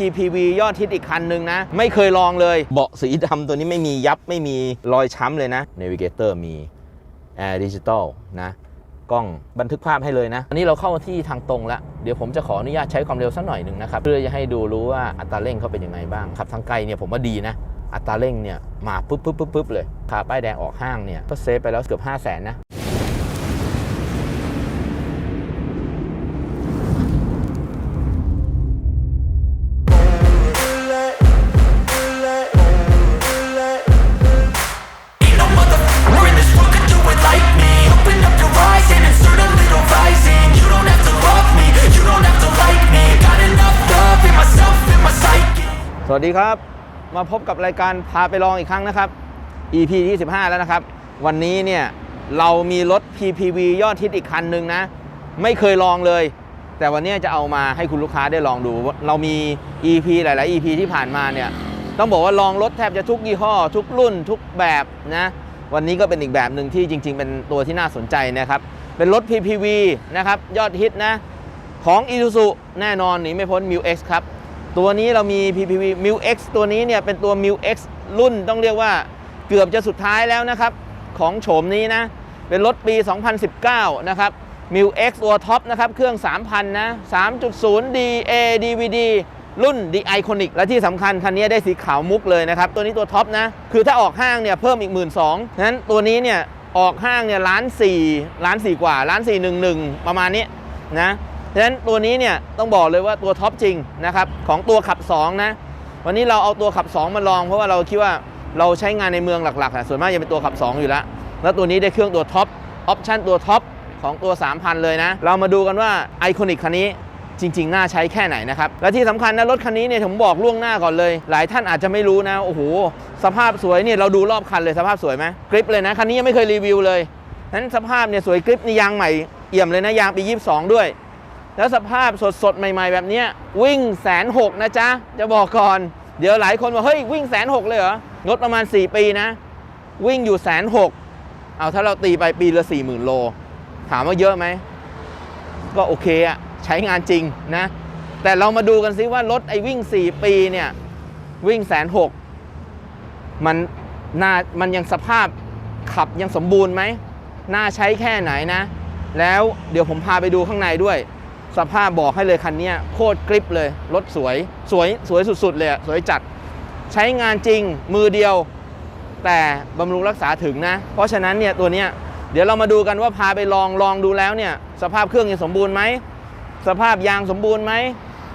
PPV ยอดฮิตอีกคันหนึ่งนะ ไม่เคยลองเลย เบาะสีดำตัวนี้ไม่มียับไม่มีรอยช้ำเลยนะ Navigator มี Air Digital นะ กล้องบันทึกภาพให้เลยนะ อันนี้เราเข้าที่ทางตรงแล้ว เดี๋ยวผมจะขออนุญาตใช้ความเร็วสักหน่อยหนึ่งนะครับ เพื่อจะให้ดูรู้ว่าอัตราเร่งเขาเป็นยังไงบ้างขับทางไกลเนี่ยผมว่าดีนะ อัตราเร่งเนี่ยมาปุ๊บปุ๊บปุ๊บปุ๊บเลยขาป้ายแดงออกห้างเนี่ยก็เซฟไปแล้วเกือบ 5 0 0แสนนะ วัสดีครับ มาพบกับรายการพาไปลองอีกครั้งนะครับ EP ที่15แล้วนะครับ วันนี้เนี่ยเรามีรถ PPV ยอดฮิตอีกคันหนึ่งนะ ไม่เคยลองเลย แต่วันนี้จะเอามาให้คุณลูกค้าได้ลองดู เรามี EP หลาย ๆ EP ที่ผ่านมาเนี่ยต้องบอกว่าลองรถแทบจะทุกยี่ห้อ ทุกรุ่น ทุกแบบนะ วันนี้ก็เป็นอีกแบบหนึ่งที่จริง ๆ เป็นตัวที่น่าสนใจนะครับ เป็นรถ PPV นะครับยอดฮิตนะของ i s u z u แน่นอนหนีไม่พ้น m i X ครับ ตัวนี้เรามี PPV m i X ตัวนี้เนี่ยเป็นตัว m i X รุ่นต้องเรียกว่าเกือบจะสุดท้ายแล้วนะครับ ของโฉมนี้นะ เป็นรถปี 2019 นะครับ m i X ตัวท็อปนะครับ เครื่อง 3,000 นะ 3.0 DA DVD รุ่น The Iconic และที่สำคัญ คันนี้ได้สีขาวมุกเลยนะครับ ตัวนี้ตัวท็อปนะ คือถ้าออกห้างเนี่ยเพิ่มอีก 1 2 0 0 0นั้นตัวนี้เนี่ยออกห้างเนี่ยล้านสี่ล้านสี่กว่าล้านสี่หนึ่งหนึ่งประมาณนี้นะ ฉะนั้นตัวนี้เนี่ยต้องบอกเลยว่าตัวท็อปจริงนะครับของตัวขับ 2 นะ วันนี้เราเอาตัวขับ 2 มาลอง เพราะว่าเราคิดว่าเราใช้งานในเมืองหลักๆอะส่วนมากจะเป็นตัวขับ 2 อยู่แล้ว แล้วตัวนี้ได้เครื่องตัวท็อปออปชั่นตัวท็อปของตัว 3,000 เลยนะ เรามาดูกันว่าไอคอนิกคันนี้จริง ๆ น่าใช้แค่ไหนนะครับ และที่สำคัญนะรถคันนี้เนี่ยผมบอกล่วงหน้าก่อนเลย หลายท่านอาจจะไม่รู้นะ โอ้โห สภาพสวยเนี่ยเราดูรอบคันเลยสภาพสวยไหมกริปเลยนะ คันนี้ยังไม่เคยรีวิวเลยนั้นสภาพเนี่ยสวยกริปนี่ยางใหม่เอี่ยมเลยนะ ยางปี 22 ด้วย แล้วสภาพสดๆ ใหม่ๆ แบบนี้วิ่งแสนหกนะจ๊ะ จะบอกก่อน เดี๋ยวหลายคนบอกเฮ้ย วิ่งแสนหกเลยเหรองดประมาณ 4 ปีนะ วิ่งอยู่แสนหกเอาถ้าเราตีไปปีละ4 0,000 โล ถามว่าเยอะไหม ก็โอเคอะใช้งานจริงนะ แต่เรามาดูกันซิว่ารถไอ้วิ่ง 4 ปีเนี่ย วิ่งแสนหกมันน่ามันยังสภาพขับยังสมบูรณ์ไหมน่าใช้แค่ไหนนะ แล้วเดี๋ยวผมพาไปดูข้างในด้วย สภาพบอกให้เลยคันนี้โคตรกริปเลย รถสวย สวยสวยสุดๆเลยสวยจัด ใช้งานจริงมือเดียว แต่บำรุงรักษาถึงนะ เพราะฉะนั้นเนี่ยตัวเนี้ยเดี๋ยวเรามาดูกันว่าพาไปลองลองดูแล้วเนี่ยสภาพเครื่องยังสมบูรณ์ไหมสภาพยางสมบูรณ์ไหม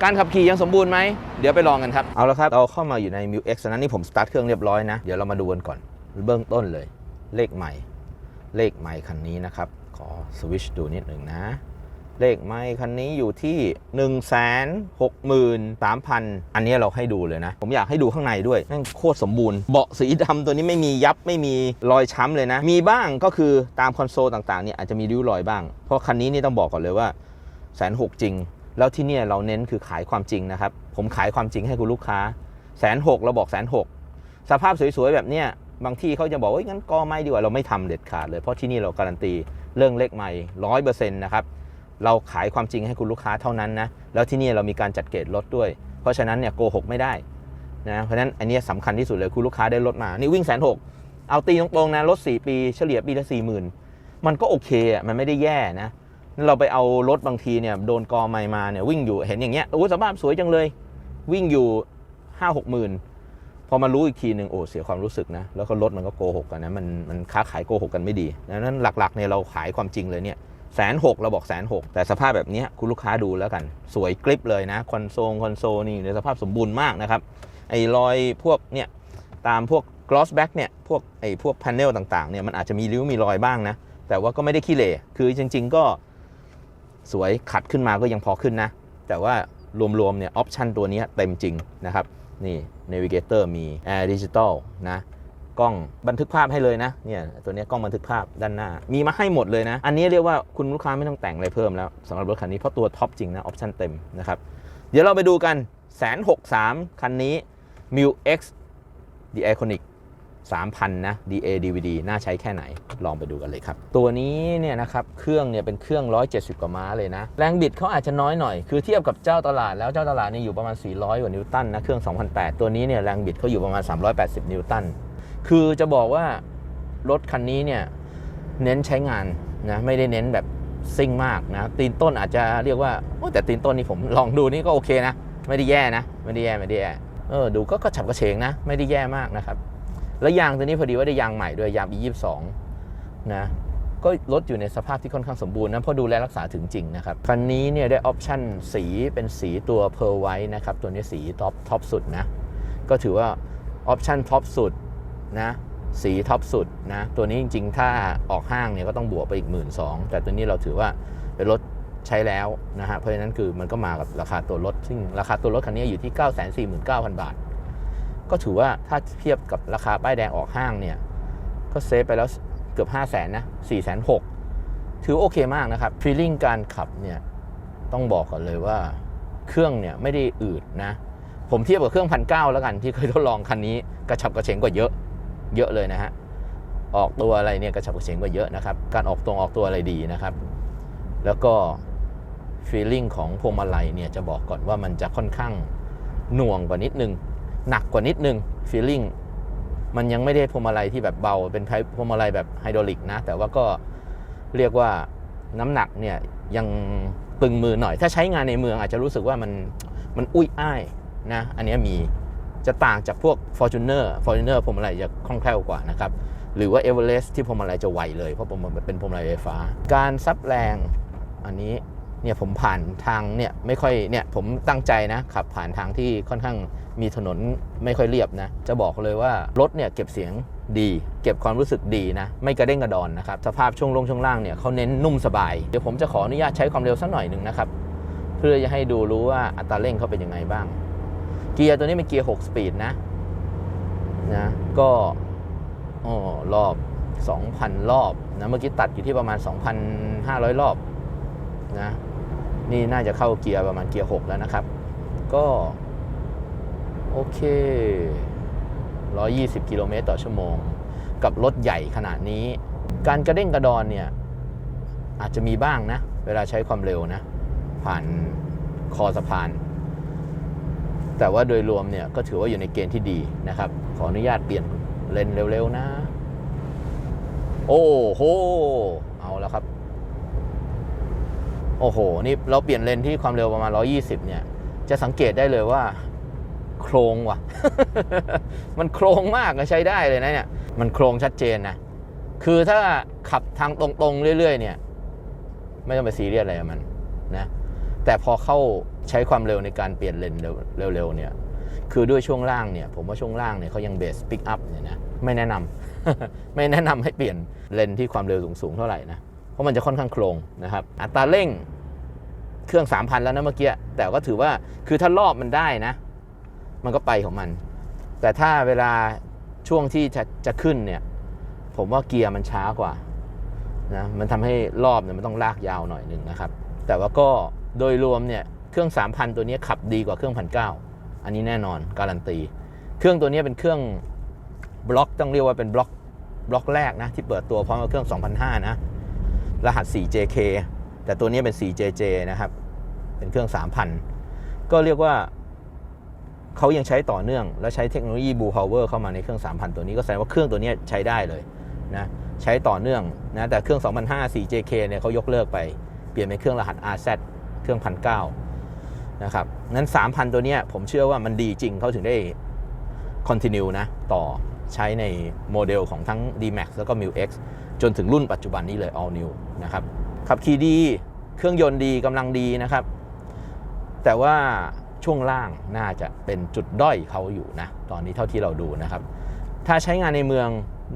การขับขี่ยังสมบูรณ์ไหมเดี๋ยวไปลองกันครับเอาละครับเราเข้ามาอยู่ใน m ิ X นั้นนี่ผมสตาร์ทเครื่องเรียบร้อยนะเดี๋ยวเรามาดูกันก่อนเบื้องต้นเลย เลขใหม่ เลขใหม่คันนี้นะครับขอสวิชดูนิดหนึ่งนะ เลขไม่คันนี้อยู่ที่ 1 6 3 0 0 0 อันนี้เราให้ดูเลยนะ ผมอยากให้ดูข้างในด้วยนั่นโคตรสมบูรณ์ เบาะสีดำตัวนี้ไม่มียับไม่มีรอยช้ำเลยนะ มีบ้างก็คือตามคอนโซลต่างๆเนี่ยอาจจะมีริ้วรอยบ้าง เพราะคันนี้นี่ต้องบอกก่อนเลยว่าแสนหกจริง แล้วที่เนี่ยเราเน้นคือขายความจริงนะครับ ผมขายความจริงให้คุณลูกค้าแสนหกเราบอกแสนหกสภาพสวยๆแบบเนี้ยบางที่เขาจะบอกว่างั้นก็ไม่ดีกว่าเราไม่ทำเด็ดขาดเลย เพราะที่นี่เราการันตีเรื่องเลขไม่ร้อยเปอร์เซ็นต์นะครับ เราขายความจริงให้คุณลูกค้าเท่านั้นนะ แล้วที่นี่เรามีการจัดเกรดรถด้วย เพราะฉะนั้นเนี่ยโกหกไม่ได้นะ เพราะฉะนั้นอันนี้ยสำคัญที่สุดเลยคุณลูกค้าได้รถมา นี่วิ่งแสนหกเอาตีตรงๆนะรถ 4 ปีเฉลี่ยปีละสี่หมื่นมันก็โอเคอะมันไม่ได้แย่นะ เราไปเอารถบางทีเนี่ยโดนกอไม่มาเนี่ยวิ่งอยู่เห็นอย่างเงี้ยโอ้สภาพสวยจังเลย วิ่งอยู่ห้าหกหมื่นพอมารู้อีกทีหนึ่งโอ้เสียความรู้สึกนะแล้วก็รถมันก็โกหกกันนะมันมันค้าขายโกหกกันไม่ดีดังนั้นหลักๆเนี่ยเราขายความจริงเลยเนี่ย แสนหกเราบอกแสนหกแต่สภาพแบบนี้คุณลูกค้าดูแล้วกัน สวยกริปเลยนะ คอนโซลคอนโซลนี่ในสภาพสมบูรณ์มากนะครับ ไอ้รอยพวกเนี่ย ตามพวก gloss back เนี่ย พวกไอ้พวก panel ต่างๆเนี่ยมันอาจจะมีริ้วมีรอยบ้างนะ แต่ว่าก็ไม่ได้ขี้เหร่คือจริง ๆ ก็สวยขัดขึ้นมาก็ยังพอขึ้นนะ แต่ว่ารวมๆเนี่ยออปชันตัวนี้เต็มจริงนะครับ นี่ navigator มี air digital นะ กล้องบันทึกภาพให้เลยนะเนี่ยตัวนี้กล้องบันทึกภาพด้านหน้า มีมาให้หมดเลยนะ อันนี้เรียกว่าคุณลูกค้าไม่ต้องแต่งอะไรเพิ่มแล้วสำหรับรถคันนี้เพราะตัวท็อปจริงนะออปชั่นเต็มนะครับเดี๋ยวเราไปดูกันแสนหกสามคันนี้ m i l X The Iconic 3,000 นะ DA DVD น่าใช้แค่ไหน ลองไปดูกันเลยครับ ตัวนี้เนี่ยนะครับ เครื่องเนี่ยเป็นเครื่อง 170 กว่าม้าเลยนะ แรงบิดเขาอาจจะน้อยหน่อย คือเทียบกับเจ้าตลาดแล้วเจ้าตลาดนี่อยู่ประมาณ 400 กว่านิวตันนะ เครื่อง 2008 ตัวนี้เนี่ยแรงบิดเขาอยู่ประมาณ 380 นิวตัน คือจะบอกว่ารถคันนี้เนี่ยเน้นใช้งานนะไม่ได้เน้นแบบซิ่งมากนะตีนต้นอาจจะเรียกว่าโอ้แต่ตีนต้นนี่ผมลองดูนี่ก็โอเคนะไม่ได้แย่นะไม่ได้แย่ไม่ได้แย่เออดูก็กระฉับกระเฉงนะไม่ได้แย่มากนะครับ แล้วยางตัวนี้พอดีว่าได้ยางใหม่ด้วยยาง E22 นะก็รถอยู่ในสภาพที่ค่อนข้างสมบูรณ์นะเพราะดูแลรักษาถึงจริงนะครับคันนี้เนี่ยได้ออปชั่นสีเป็นสีตัวเพ r ร์ไว e นะครับตัวนี้สีท็อปท็อปสุดนะก็ถือว่าออปชั่นท็อปสุด นะสีท็อปสุดนะตัวนี้จริงๆ ถ้าออกห้างเนี่ยก็ต้องบวกไปอีก 1 2ื่นแต่ตัวนี้เราถือว่าเป็นรถใช้แล้วนะฮะเพราะฉะนั้นคือมันก็มากับราคาตัวรถ ซึ่งราคาตัวรถคันนี้อยู่ที่ 949,000 บาท ก็ถือว่าถ้าเทียบกับราคาป้ายแดงออกห้างเนี่ยก็เซฟไปแล้วเกือบ 5 0 0แสนนะ4 6 0 0 0ถือโอเคมากนะครับฟีลลิ่งการขับเนี่ยต้องบอกก่อนเลยว่าเครื่องเนี่ยไม่ได้อืดนะผมเทียบกับเครื่องพันเก้าแล้วกันที่เคยทดลองคันนี้กระฉับกระเฉงกว่าเยอะ เยอะเลยนะฮะ ออกตัวอะไรเนี่ยกระฉับกระเฉงกว่าเยอะนะครับ การออกตรงออกตัวอะไรดีนะครับ แล้วก็ฟีลลิ่งของพวงมาลัยเนี่ยจะบอกก่อนว่ามันจะค่อนข้างหน่วงกว่านิดนึง หนักกว่านิดนึงฟีลลิ่งมันยังไม่ได้พวงมาลัยที่แบบเบา เป็นพวงมาลัยแบบไฮดรอลิกนะ แต่ว่าก็เรียกว่าน้ำหนักเนี่ยยังตึงมือหน่อย ถ้าใช้งานในเมืองอาจจะรู้สึกว่ามันมันอุ้ยอ้ายนะ อันนี้มี จะต่างจากพวก Fortuner Fortuner พวงมาลัยจะคล่องแคล่วกว่านะครับหรือว่า Everest ที่พวงมาลัยจะไวเลย เพราะพวงมาลัยเป็นพวงมาลัยไฟฟ้า การซับแรงอันนี้เนี่ยผมผ่านทางเนี่ยไม่ค่อยเนี่ยผมตั้งใจนะขับผ่านทางที่ค่อนข้างมีถนนไม่ค่อยเรียบนะ จะบอกเลยว่ารถเนี่ยเก็บเสียงดี เก็บความรู้สึกดีนะ ไม่กระเด้งกระดอนนะครับ สภาพช่วงลงช่วงล่างเนี่ยเขาเน้นนุ่มสบาย เดี๋ยวผมจะขออนุญาตใช้ความเร็วสักหน่อยหนึ่งนะครับ เพื่อจะให้ดูรู้ว่าอัตราเร่งเขาเป็นยังไงบ้าง เกียร์ตัวนี้เป็นเกียร์ 6 สปีดนะนะก็ออรอบ 2,000 รอบนะเมื่อกี้ตัดอยู่ที่ประมาณ 2,500 รอบนะนี่น่าจะเข้าเกียร์ประมาณเกียร์ 6 แล้วนะครับ ก็ โอเค 120 กิโลเมตรต่อชั่วโมง กับรถใหญ่ขนาดนี้ การกระเด้งกระดอนเนี่ย อาจจะมีบ้างนะ เวลาใช้ความเร็วนะ ผ่านคอสะพาน แต่ว่าโดยรวมเนี่ยก็ถือว่าอยู่ในเกณฑ์ที่ดีนะครับ ขออนุญาตเปลี่ยนเลนเร็วๆนะ โอ้โห เอาแล้วครับ โอ้โห นี่เราเปลี่ยนเลนที่ความเร็วประมาณ 120 เนี่ย จะสังเกตได้เลยว่าโครงว่ะ มันโครงมากนะใช้ได้เลยนะเนี่ย มันโครงชัดเจนนะ คือถ้าขับทางตรงๆ เรื่อย ๆ เนี่ย ไม่ต้องไปซีเรียสอะไรมันนะ แต่พอเข้าใช้ความเร็วในการเปลี่ยนเลนเร็วๆเนี่ยคือด้วยช่วงล่างเนี่ยผมว่าช่วงล่างเนี่ยเขายังเบสปิกอัพเนี่ยนะไม่แนะนำไม่แนะนำให้เปลี่ยนเลนที่ความเร็วสูงๆเท่าไหร่นะเพราะมันจะค่อนข้างโครงนะครับ อัตราเร่งเครื่อง 3,000 แล้วนะเมื่อกี้แต่ก็ถือว่าคือถ้ารอบมันได้นะ มันก็ไปของมัน แต่ถ้าเวลาช่วงที่จะจะขึ้นเนี่ยผมว่าเกียร์มันช้ากว่านะมันทำให้รอบเนี่ยมันต้องลากยาวหน่อยหนึ่งนะครับ แต่ว่าก็ โดยรวมเนี่ยเครื่อง 3,000 ตัวนี้ขับดีกว่าเครื่อง1,900อันนี้แน่นอนการันตี เครื่องตัวนี้เป็นเครื่องบล็อกต้องเรียกว่าเป็นบล็อกบล็อกแรกนะที่เปิดตัวพร้อมกับเครื่อง2,500นะ รหัส 4JK แต่ตัวนี้เป็น 4JJ นะครับ เป็นเครื่อง 3,000 ก็เรียกว่าเขายังใช้ต่อเนื่อง และใช้เทคโนโลยีบูพาวเวอร์เข้ามาในเครื่อง 3,000 ตัวนี้ก็แสดงว่าเครื่องตัวนี้ใช้ได้เลยนะใช้ต่อเนื่องนะแต่เครื่อง2,500 4JK เนี่ยเขายกเลิกไปเปลี่ยนเป็นเครื่องรหัส RZ เครื่อง1,900นะครับนั้น 3,000 ตัวเนี้ยผมเชื่อว่ามันดีจริงเขาถึงได้ continue นะ ต่อใช้ในโมเดลของทั้ง D-Max แล้วก็ m i l X จนถึงรุ่นปัจจุบันนี้เลย all new นะครับขับขี่ดีเครื่องยนต์ดีกำลังดีนะครับ แต่ว่าช่วงล่างน่าจะเป็นจุดด้อยเขาอยู่นะ ตอนนี้เท่าที่เราดูนะครับ ถ้าใช้งานในเมือง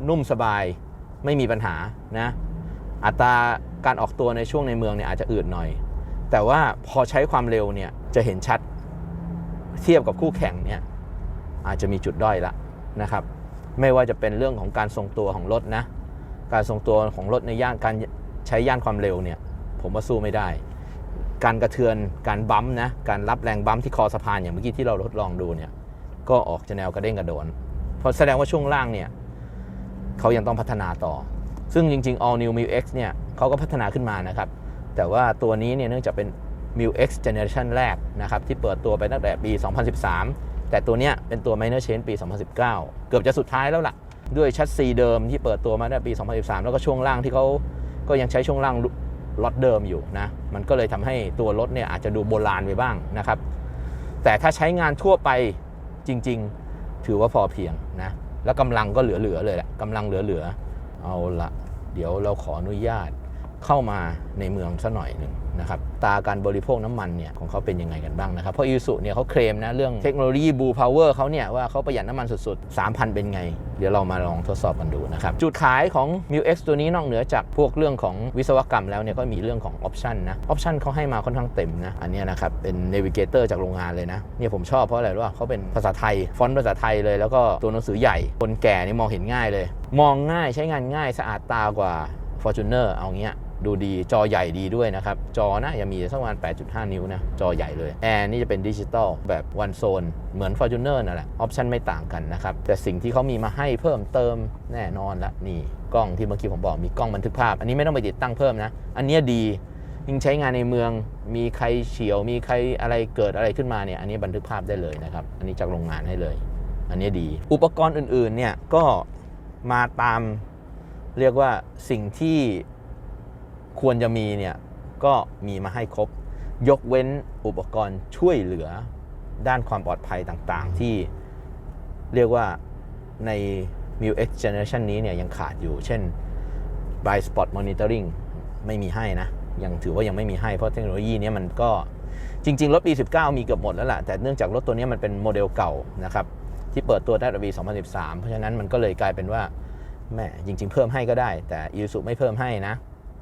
นุ่มสบายไม่มีปัญหานะ อัตราการออกตัวในช่วงในเมืองเนี่ยอาจจะอืดหน่อย แต่ว่าพอใช้ความเร็วเนี่ยจะเห็นชัดเทียบกับคู่แข่งเนี่ยอาจจะมีจุดด้อยละนะครับ ไม่ว่าจะเป็นเรื่องของการทรงตัวของรถนะ การทรงตัวของรถในย่านการใช้ย่านความเร็วเนี่ยผมว่าสู้ไม่ได้ การกระเทือนการบัมป์นะการรับแรงบัมป์ที่คอสะพานอย่างเมื่อกี้ที่เราทดลองดูเนี่ยก็ออกจะแนวกระเด้งกระโดน เพราะแสดงว่าช่วงล่างเนี่ยเขายังต้องพัฒนาต่อ ซึ่งจริงๆ All New m i x เนี่ยเขาก็พัฒนาขึ้นมานะครับ แต่ว่าตัวนี้เนี่ยเนื่องจากเป็น m i X Generation แรกนะครับที่เปิดตัวไปตั้งแต่ปี 2013 แต่ตัวเนี้ยเป็นตัว Minor Change ปี 2019 เกือบจะสุดท้ายแล้วล่ะ ด้วยชัดซีเดิมที่เปิดตัวมาตั้งแต่ปี 2013 แล้วก็ช่วงล่างที่เขาก็ยังใช้ช่วงล่างล็อตเดิมอยู่นะ มันก็เลยทำให้ตัวรถเนี่ยอาจจะดูโบราณไปบ้างนะครับ แต่ถ้าใช้งานทั่วไปจริง ๆ ถือว่าพอเพียงนะ แล้วกำลังก็เหลือ ๆ เลยแหละกำลังเหลือ ๆ เอาละเดี๋ยวเราขออนุญาต เข้ามาในเมืองสัหน่อยหนึ่งนะครับตาการบริโภคน้ำมันเนี่ยของเขาเป็นยังไงกันบ้างนะครับ เพราะอีสุเนี่ยเขาเคลมนะเรื่องเทคโนโลยีบูพาวเวอร์เขาเนี่ยว่าเขาประหยัดน้ำมันสุดๆ 3,000 เป็นไง เดี๋ยวเรามาลองทดสอบกันดูนะครับ จุดขายของ m u X ตัวนี้นอกเหนือจากพวกเรื่องของวิศวกรรมแล้วเนี่ยก็มีเรื่องของออปชันนะออปชันเขาให้มาค่อนข้างเต็มนะอันนี้นะครับเป็นเนวิเกเตอร์จากโรงงานเลยนะเนี่ยผมชอบเพราะอะไรรู้ป่ะเขาเป็นภาษาไทยฟอนต์ภาษาไทยเลยแล้วก็ตัวหนังสือใหญ่คนแก่นี่มองเห็นง่ายเลย มองง่ายใช้งานง่ายสะอาดตากว่า Fortuner เอาเงี้ย ดูดีจอใหญ่ดีด้วยนะครับ จอนะยังมีสักประมาณ 8.5 นิ้วนะ จอใหญ่เลย แอร์นี่จะเป็นดิจิตอลแบบวันโซนเหมือน Fortuner นั่นแหละออปชันไม่ต่างกันนะครับ แต่สิ่งที่เขามีมาให้เพิ่มเติมแน่นอนละนี่ กล้องที่เมื่อกี้ผมบอกมีกล้องบันทึกภาพ อันนี้ไม่ต้องไปติดตั้งเพิ่มนะ อันเนี้ยดียิ่งใช้งานในเมืองมีใครเฉียว มีใครอะไรเกิดอะไรขึ้นมาเนี่ยอันนี้บันทึกภาพได้เลยนะครับ อันนี้จากโรงงานให้เลย อันนี้ดี อุปกรณ์อื่นๆเนี่ยก็มาตามเรียกว่าสิ่งที่ ควรจะมีเนี่ยก็มีมาให้ครบ ยกเว้นอุปกรณ์ช่วยเหลือด้านความปลอดภัยต่างๆ ที่เรียกว่าใน m u X Generation นี้เนี่ยยังขาดอยู่ เช่น Blind Spot Monitoring ไม่มีให้นะ ยังถือว่ายังไม่มีให้ เพราะเทคโนโลยีนี้มันก็จริง ๆ รถปี 19 มีเกือบหมดแล้วล่ะ แต่เนื่องจากรถตัวนี้มันเป็นโมเดลเก่านะครับที่เปิดตัวได้ในปี 2013 เพราะฉะนั้นมันก็เลยกลายเป็นว่าแม่จริง ๆ เพิ่มให้ก็ได้ แต่อีสุไม่เพิ่มให้นะ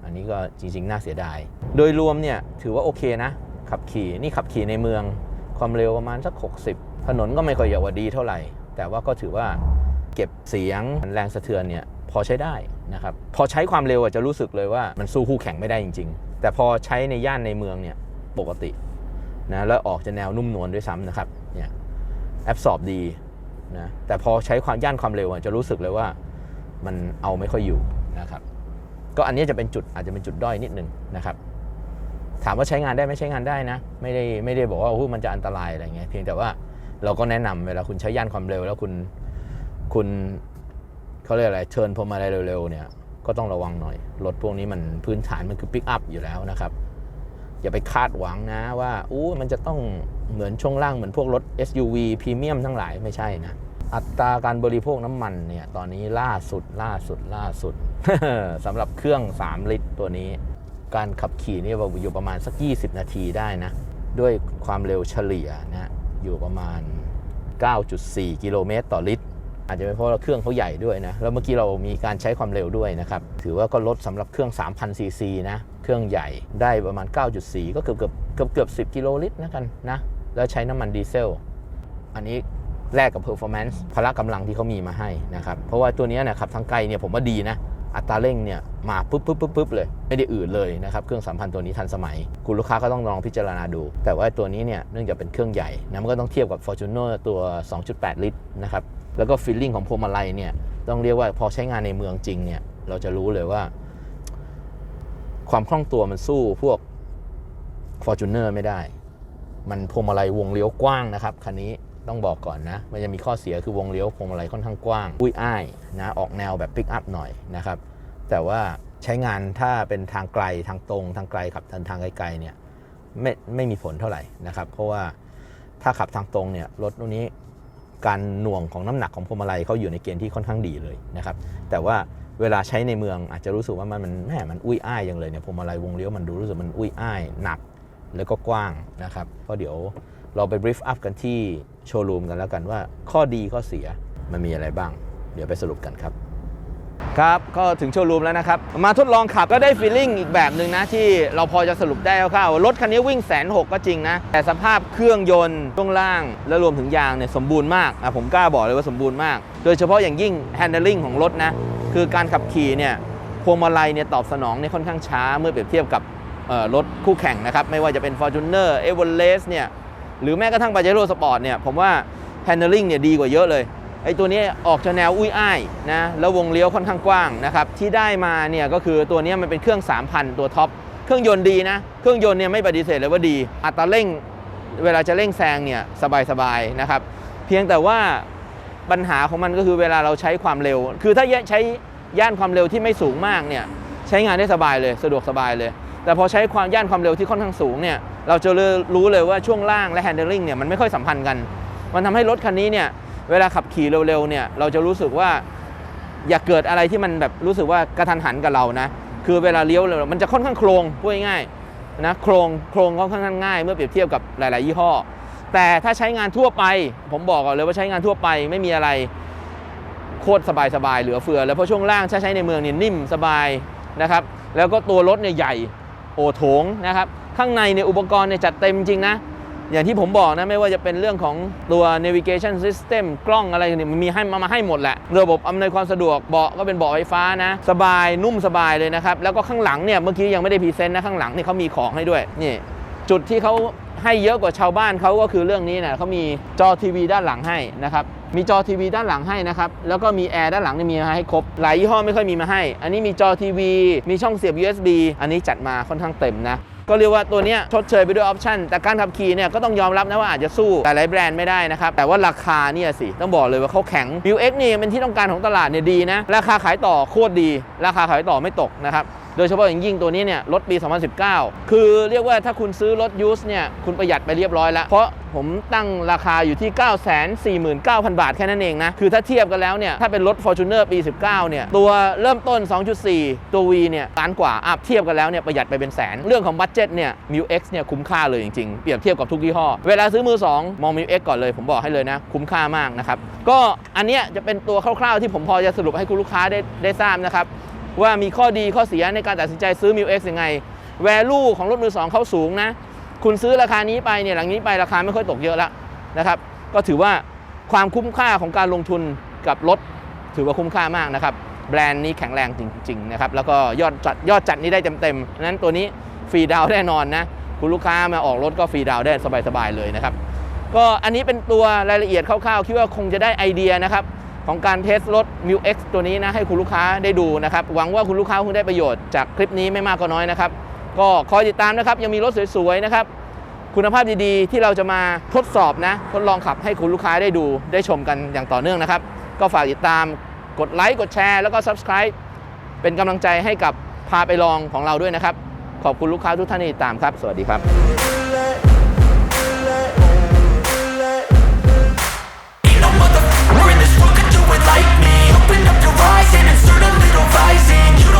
อันนี้ก็จริง ๆ น่าเสียดาย โดยรวมเนี่ยถือว่าโอเคนะ ขับขี่นี่ขับขี่ในเมือง ความเร็วประมาณสัก 60 ถนนก็ไม่ค่อยอยาวดีเท่าไหร่ แต่ว่าก็ถือว่าเก็บเสียงแรงสะเทือนเนี่ยพอใช้ได้นะครับพอใช้ความเร็วจะรู้สึกเลยว่ามันสู้คู่แข่งไม่ได้จริง ๆ แต่พอใช้ในย่านในเมืองเนี่ยปกตินะแล้วออกจะแนวนุ่มนวลด้วยซ้ำนะครับเนี่ยแอบสอบดีนะแต่พอใช้ความย่านความเร็วจะรู้สึกเลยว่ามันเอาไม่ค่อยอยู่นะครับ ก็อันนี้จะเป็นจุดอาจจะเป็นจุดด้อยนิดหนึ่งนะครับ ถามว่าใช้งานได้ไหมใช้งานได้นะ ไม่ได้ไม่ได้บอกว่าโอ้โหมันจะอันตรายอะไรเงี้ยเพียงแต่ว่าเราก็แนะนำเวลาคุณใช้ย่านความเร็ว แล้วคุณคุณเขาเรียกอะไรเชิญพวงมาลัยเร็วๆเนี่ยก็ต้องระวังหน่อย รถพวกนี้มันพื้นฐานมันคือปิกอัพอยู่แล้วนะครับ อย่าไปคาดหวังนะว่าอู้มันจะต้องเหมือนช่วงล่างเหมือนพวกรถ SUV พรีเมียมทั้งหลายไม่ใช่นะ อัตราการบริโภคน้ำมันเนี่ยตอนนี้ล่าสุดล่าสุดล่าสุดสำหรับเครื่อง 3 ลิตรตัวนี้ การขับขี่นี่อยู่ประมาณสัก 20 นาทีได้นะ ด้วยความเร็วเฉลี่ยนะอยู่ประมาณ 9.4 กิโลเมตรต่อลิตร อาจจะเป็นเพราะเครื่องเขาใหญ่ด้วยนะ แล้วเมื่อกี้เรามีการใช้ความเร็วด้วยนะครับ ถือว่าก็ลดสำหรับเครื่อง 3,000 ซีซีนะ เครื่องใหญ่ได้ประมาณ 9.4 ก็เกือบเกือบเกือบเกือบ10 กิโลลิตรนะกันนะ แล้วใช้น้ำมันดีเซล อันนี้ แลกกับ performance พละกำลังที่เขามีมาให้นะครับ เพราะว่าตัวนี้นะครับทางไกลเนี่ยผมว่าดีนะอัตราเร่งเนี่ยมาปุ๊บปุ๊บปุ๊บปุ๊บเลย ไม่ได้อืดเลยนะครับเครื่องสามพันธ์ตัวนี้ทันสมัย คุณลูกค้าก็ต้องลองพิจารณาดู แต่ว่าตัวนี้เนี่ยเนื่องจากเป็นเครื่องใหญ่นะมันก็ต้องเทียบกับ Fortuner ตัว 2.8 ลิตรนะครับแล้วก็ฟีลลิ่งของพวงมาลัยเนี่ยต้องเรียกว่าพอใช้งานในเมืองจริงเนี่ยเราจะรู้เลยว่า ความคล่องตัวมันสู้พวก Fortuner ไม่ได้ มันพวงมาลัยวงเลี้ยวกว้างนะครับคันนี้ ต้องบอกก่อนนะ มันจะมีข้อเสียคือวงเลี้ยวพวงมาลัยค่อนข้างกว้าง อุ้ยอ้ายนะออกแนวแบบปิกอัพหน่อยนะครับ แต่ว่าใช้งานถ้าเป็นทางไกลทางตรงทางไกลขับทางทางไกลๆเนี่ยไม่ไม่มีผลเท่าไหร่นะครับ เพราะว่าถ้าขับทางตรงเนี่ยรถรุ่นนี้การหน่วงของน้ำหนักของพวงมาลัยเขาอยู่ในเกณฑ์ที่ค่อนข้างดีเลยนะครับ แต่ว่าเวลาใช้ในเมืองอาจจะรู้สึกว่ามันมันแหมมันอุ้ยอ้ายอย่างเลยเนี่ยพวงมาลัยวงเลี้ยวมันดูรู้สึกมันอุ้ยอ้ายหนักแล้วก็กว้างนะครับก็เดี๋ยวเราไปบริฟอัพกันที่ โชว์รูมกันแล้วกันว่า ข้อดีข้อเสียมันมีอะไรบ้าง เดี๋ยวไปสรุปกันครับ ครับก็ถึงโชว์รูมแล้วนะครับ มาทดลองขับก็ได้ฟีลลิ่งอีกแบบหนึ่งนะ ที่เราพอจะสรุปได้คร่าวๆรถคันนี้วิ่งแสนหกก็จริงนะ แต่สภาพเครื่องยนต์ช่วงล่าง และรวมถึงยางเนี่ยสมบูรณ์มากอะผมกล้าบอกเลยว่าสมบูรณ์มาก โดยเฉพาะอย่างยิ่ง handling ของรถนะคือการขับขี่เนี่ยพวงมาลัยเนี่ยตอบสนองเนี่ยค่อนข้างช้าเมื่อเปรียบเทียบกับรถคู่แข่งนะครับไม่ว่าจะเป็น Fortuner e v e r e s t เนี่ย หรือแม้กระทั่ง Pajero Sport เนี่ยผมว่า handling เนี่ยดีกว่าเยอะเลยไอ้ตัวนี้ออกจะแนวอุ้ยอ้ายนะแล้ววงเลี้ยวค่อนข้างกว้างนะครับที่ได้มาเนี่ยก็คือตัวนี้มันเป็นเครื่อง 3,000 ตัวท็อปเครื่องยนต์ดีนะเครื่องยนต์เนี่ยไม่ปฏิเสธเลยว่าดี อัตราเร่งเวลาจะเร่งแซงเนี่ยสบายๆนะครับเพียงแต่ว่าปัญหาของมันก็คือเวลาเราใช้ความเร็ว คือถ้าใช้ย่านความเร็วที่ไม่สูงมากเนี่ยใช้งานได้สบายเลยสะดวกสบายเลย แต่พอใช้ความย่านความเร็วที่ค่อนข้างสูงเนี่ยเราจะรู้เลยว่าช่วงล่างและ handling เนี่ยมันไม่ค่อยสัมพันธ์กัน มันทำให้รถคันนี้เนี่ยเวลาขับขี่เร็วๆเนี่ยเราจะรู้สึกว่าอย่าเกิดอะไรที่มันแบบรู้สึกว่ากระทันหันกับเรานะคือเวลาเลี้ยวเร็วมันจะค่อนข้างโครงพูดง่ายๆนะโครงโครงก็ค่อนข้างง่ายเมื่อเปรียบเทียบกับหลาย ๆ ยี่ห้อ แต่ถ้าใช้งานทั่วไป ผมบอกก่อนเลยว่าใช้งานทั่วไปไม่มีอะไรโคตรสบายๆเหลือเฟือ แล้วเพราะช่วงล่างถ้าใช้ในเมืองเนี่ยนิ่มสบายนะครับแล้วก็ตัวรถเนี่ยใหญ่ โอโถงนะครับ ข้างในเนี่ยอุปกรณ์เนี่ยจัดเต็มจริงนะ อย่างที่ผมบอกนะ ไม่ว่าจะเป็นเรื่องของตัว navigation system กล้องอะไรเนี่ยมันมีให้มามาให้หมดแหละ ระบบอำนวยความสะดวกเบาะก็เป็นเบาะไฟฟ้านะ สบายนุ่มสบายเลยนะครับ แล้วก็ข้างหลังเนี่ยเมื่อกี้ยังไม่ได้พรีเซนต์นะข้างหลังเนี่ยเขามีของให้ด้วยนี่จุดที่เขาให้เยอะกว่าชาวบ้านเขาก็คือเรื่องนี้นะเขามีจอทีวีด้านหลังให้นะครับ มีจอทีวีด้านหลังให้นะครับ แล้วก็มีแอร์ด้านหลังเนี่ยมีมาให้ครบ หลายยี่ห้อไม่ค่อยมีมาให้ อันนี้มีจอทีวี มีช่องเสียบ USB อันนี้จัดมาค่อนข้างเต็มนะก็เรียกว่าตัวเนี้ยชดเชยไปด้วยออปชันแต่การขับขี่เนี่ยก็ต้องยอมรับนะว่าอาจจะสู้หลายแบรนด์ไม่ได้นะครับ แต่ว่าราคาเนี่ยสิ ต้องบอกเลยว่าเขาแข็ง View X นี่เป็นที่ต้องการของตลาดเนี่ยดีนะ ราคาขายต่อโคตรดี ราคาขายต่อไม่ตกนะครับ โดยเฉพาะอย่างยิ่งตัวนี้เนี่ยรถปี 2019 คือเรียกว่าถ้าคุณซื้อรถยูสเนี่ยคุณประหยัดไปเรียบร้อยแล้ว เพราะผมตั้งราคาอยู่ที่ 949,000 บาทแค่นั้นเองนะ คือถ้าเทียบกันแล้วเนี่ยถ้าเป็นรถ Fortuner ปี 19 เนี่ย ตัวเริ่มต้น 2.4 ตัว V เนี่ยล้านกว่าอัพเทียบกันแล้วเนี่ยประหยัดไปเป็นแสน เรื่องของบัตเจ็ตเนี่ย m ิ X เนี่ยคุ้มค่าเลยจริงๆ เปรียบเทียบกับทุกยี่ห้อ เวลาซื้อมือ 2 มอง m ิ X ก่อนเลยผมบอกให้เลยนะ คุ้มค่ามากนะครับก็อันเนี้ยจะเป็นตัวคร่าวๆที่ผมพอจะสรุปให้คุณลูกค้าได้ได้ทราบนะครับ ว่ามีข้อดีข้อเสียในการตัดสินใจซื้อ m ิ X ยังไง value ของรถมือสองเขาสูงนะ คุณซื้อราคานี้ไปเนี่ยหลังนี้ไปราคาไม่ค่อยตกเยอะแล้วนะครับ ก็ถือว่าความคุ้มค่าของการลงทุนกับรถถือว่าคุ้มค่ามากนะครับ แบรนด์นี้แข็งแรงจริงๆนะครับ แล้วก็ยอดจัดยอดจัดนี้ได้เต็มๆนั้นตัวนี้ฟรีดาวแน่นอนนะ คุณลูกค้ามาออกรถก็ฟรีดาวได้สบายๆเลยนะครับ ก็อันนี้เป็นตัวรายละเอียดคร่าวๆ คิดว่าคงจะได้ไอเดียนะครับ ของการเทสรถ m ิ X ตัวนี้นะให้คุณลูกค้าได้ดูนะครับ หวังว่าคุณลูกค้าคงได้ประโยชน์จากคลิปนี้ไม่มากก็น้อยนะครับ ก็คอยติดตามนะครับ ยังมีรถสวยๆนะครับคุณภาพดีๆ ที่เราจะมาทดสอบนะทดลองขับให้คุณลูกค้าได้ดูได้ชมกันอย่างต่อเนื่องนะครับ ก็ฝากติดตามกดไลค์กดแชร์แล้วก็ Subscribe เป็นกำลังใจให้กับพาไปลองของเราด้วยนะครับ ขอบคุณลูกค้าทุกท่านที่ติดตามครับ สวัสดีครับ horizon and a little rising.